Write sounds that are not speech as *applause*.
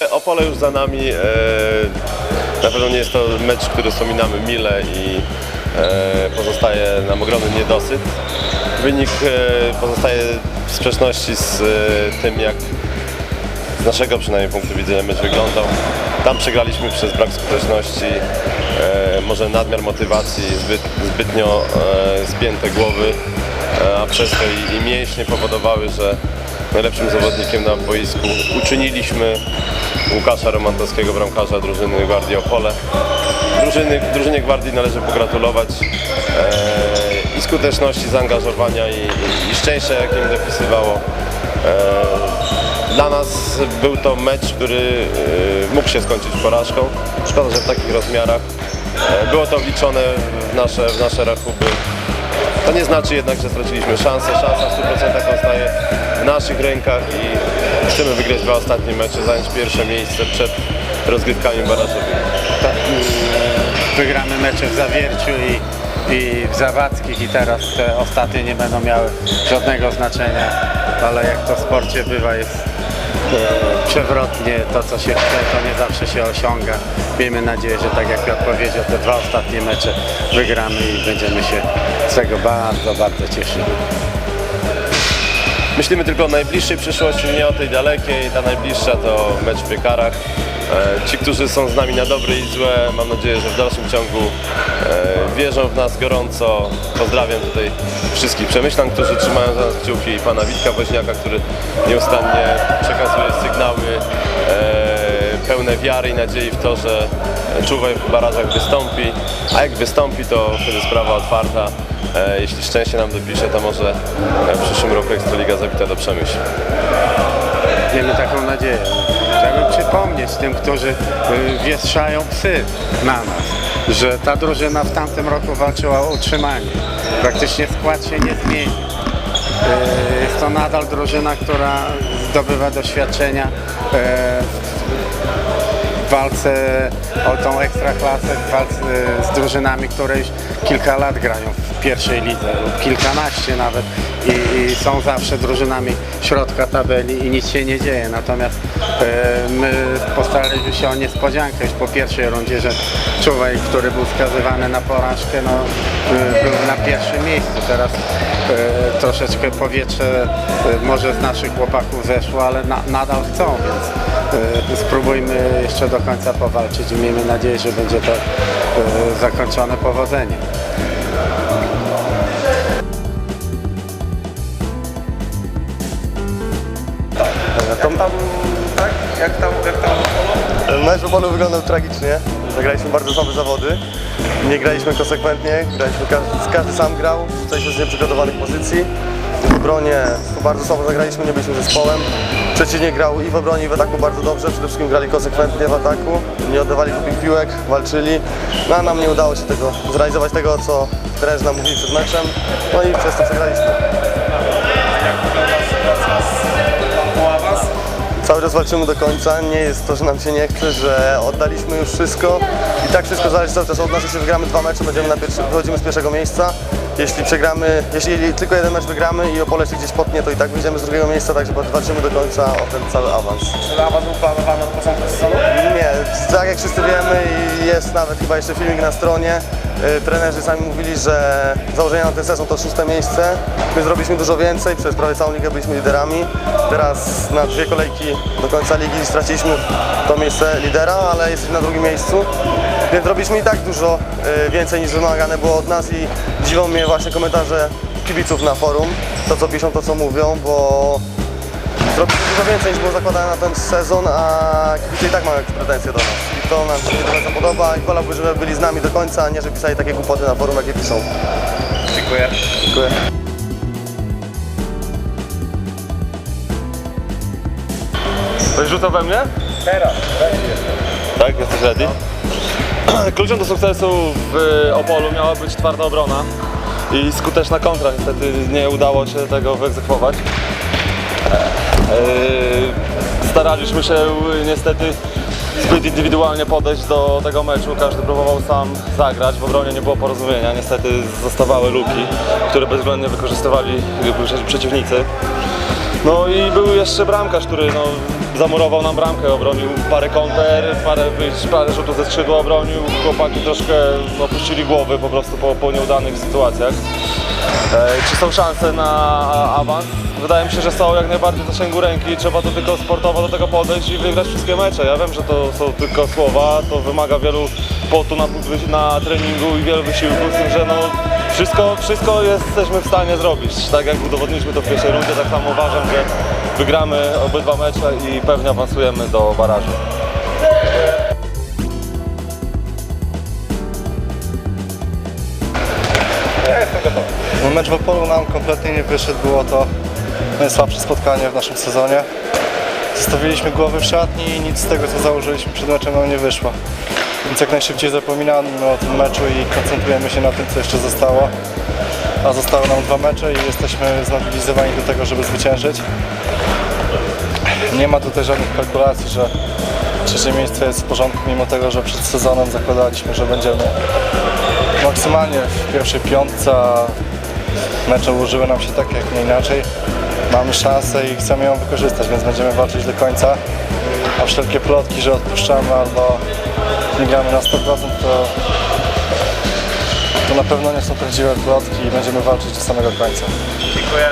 Opole już za nami. E, na pewno nie jest to mecz, który wspominamy mile i e, pozostaje nam ogromny niedosyt. Wynik e, pozostaje w sprzeczności z tym, jak z naszego przynajmniej punktu widzenia mecz wyglądał. Tam przegraliśmy przez brak skuteczności, może nadmiar motywacji, zbyt, zbytnio e, spięte głowy, a przez to i, i mięśnie powodowały, że najlepszym zawodnikiem na boisku uczyniliśmy Łukasza Romantowskiego, bramkarza drużyny Gwardii Opole. Drużyny, drużynie Gwardii należy pogratulować e, i skuteczności, zaangażowania i, i, i szczęścia, jakie im dopisywało. E, dla nas był to mecz, który e, mógł się skończyć porażką. Szkoda, że w takich rozmiarach. E, Było to wliczone w nasze, w nasze rachuby. To nie znaczy jednak, że straciliśmy szansę. Szansa w 100% pozostaje w naszych rękach i chcemy wygrać dwa ostatnie mecze, zająć pierwsze miejsce przed rozgrywkami barażowymi. to, mm, wygramy mecze w Zawierciu i, i w Zawadzkich i teraz te ostatnie nie będą miały żadnego znaczenia, ale jak to w sporcie bywa jest przewrotnie, to co się chce to nie zawsze się osiąga. Miejmy nadzieję, że tak jak Piotr powiedział, te dwa ostatnie mecze wygramy i będziemy się z tego bardzo, bardzo cieszyli. Myślimy tylko o najbliższej przyszłości, nie o tej dalekiej. Ta najbliższa to mecz w piekarach. E, Ci, którzy są z nami na dobre i złe, mam nadzieję, że w dalszym ciągu e, wierzą w nas gorąco. Pozdrawiam tutaj wszystkich przemyślań, którzy trzymają za nas kciuki i pana Witka Woźniaka, który nieustannie przekazuje sygnały e, pełne wiary i nadziei w to, że Czuwaj w barażach wystąpi, a jak wystąpi, to wtedy sprawa otwarta. Jeśli szczęście nam dopisze, to może w przyszłym roku Ekstraliga zawita do Przemyśl. Miejmy taką nadzieję. Chciałbym przypomnieć tym, którzy y, wieszają psy na nas, że ta drużyna w tamtym roku walczyła o utrzymanie. Praktycznie skład się nie zmienił. Y, Jest to nadal drużyna, która zdobywa doświadczenia y, w walce o tą ekstraklasę, w walce z drużynami, które już kilka lat grają w pierwszej lidze lub kilkanaście nawet i, i są zawsze drużynami środka tabeli i nic się nie dzieje. Natomiast e, my postaraliśmy się o niespodziankę już po pierwszej rundzie, że Czuwaj, który był skazywany na porażkę, no, e, był na pierwszym miejscu. Teraz e, troszeczkę powietrze e, może z naszych chłopaków zeszło, ale na, nadal chcą, więc spróbujmy jeszcze do końca powalczyć i miejmy nadzieję, że będzie to e, zakończone powodzeniem. To tam, tak? Jak tam, jak tam Mecz w polu wyglądał tragicznie. Zagraliśmy bardzo słabe zawody. Nie graliśmy konsekwentnie, graliśmy, każdy, każdy sam grał, rzucaliśmy z nieprzygotowanych pozycji. Obronie. Bardzo słabo zagraliśmy, nie byliśmy zespołem. Przeciwnik grał i w obronie i w ataku bardzo dobrze, przede wszystkim grali konsekwentnie w ataku, nie oddawali głupich piłek, walczyli. No a nam nie udało się tego, zrealizować tego, co trenerzy nam mówili przed meczem, no i przez to przegraliśmy. Cały czas walczymy do końca, nie jest to, że nam się nie chce, że oddaliśmy już wszystko. I tak wszystko zależy cały czas od nas, jeśli wygramy dwa mecze, będziemy na pierwszy, wychodzimy z pierwszego miejsca, jeśli przegramy, jeśli tylko jeden mecz wygramy i Opole się gdzieś potnie, to i tak wyjdziemy z drugiego miejsca, także walczymy do końca o ten cały awans. Czy awans był planowany od początku sezonu? Nie, tak jak wszyscy wiemy i jest nawet chyba jeszcze filmik na stronie, y, trenerzy sami mówili, że założenia na ten sezon to szóste miejsce. My zrobiliśmy dużo więcej, przez prawie całą ligę byliśmy liderami. Teraz na dwie kolejki do końca ligi straciliśmy to miejsce lidera, ale jesteśmy na drugim miejscu. Więc robiliśmy i tak dużo y, więcej niż wymagane było od nas i dziwią mnie właśnie komentarze kibiców na forum, to co piszą, to co mówią, bo Zrobiliśmy dużo więcej niż było zakładane na ten sezon, a kibice i tak mają jakieś pretensje do nas. I to nam się nie do końca podoba i wolałbym, żeby byli z nami do końca, a nie żeby pisali takie głupoty na forum, jakie piszą. Dziękuję. Dziękuję. Ktoś rzuca we mnie? Teraz. Tak, jesteś ready? *clears throat* Kluczem do sukcesu w Opolu miała być twarda obrona i skuteczna kontra. Niestety nie udało się tego wyegzekwować. Eee, Staraliśmy się niestety zbyt indywidualnie podejść do tego meczu. Każdy próbował sam zagrać. W obronie nie było porozumienia. Niestety zostawały luki, które bezwzględnie wykorzystywali przeciwnicy. No i był jeszcze bramkarz, który no, zamurował nam bramkę, obronił parę konter, parę parę rzutów ze skrzydła obronił. Chłopaki troszkę opuścili głowy po prostu po, po nieudanych sytuacjach. E, czy są szanse na awans? Wydaje mi się, że są jak najbardziej w zasięgu ręki. Trzeba to tylko sportowo do tego podejść i wygrać wszystkie mecze. Ja wiem, że to są tylko słowa, to wymaga wielu potu na, na treningu i wielu wysiłku, z tym, że no wszystko, wszystko jesteśmy w stanie zrobić. Tak jak udowodniliśmy to w pierwszej rundzie, tak samo uważam, że wygramy obydwa mecze i pewnie awansujemy do barażu. No, Mecz w Opolu nam kompletnie nie wyszedł, było to najsłabsze spotkanie w naszym sezonie. Zostawiliśmy głowy w szatni i nic z tego co założyliśmy przed meczem nam nie wyszło. Więc jak najszybciej zapominamy o tym meczu i koncentrujemy się na tym co jeszcze zostało. A zostały nam dwa mecze i jesteśmy zmobilizowani do tego, żeby zwyciężyć. Nie ma tutaj żadnych kalkulacji, że trzecie miejsce jest w porządku, mimo tego, że przed sezonem zakładaliśmy, że będziemy maksymalnie w pierwszej piątce, mecze ułożyły nam się tak, jak nie inaczej. Mamy szansę i chcemy ją wykorzystać, więc będziemy walczyć do końca. A wszelkie plotki, że odpuszczamy albo nie gramy na 100%, to, to na pewno nie są prawdziwe plotki i będziemy walczyć do samego końca. Dziękuję.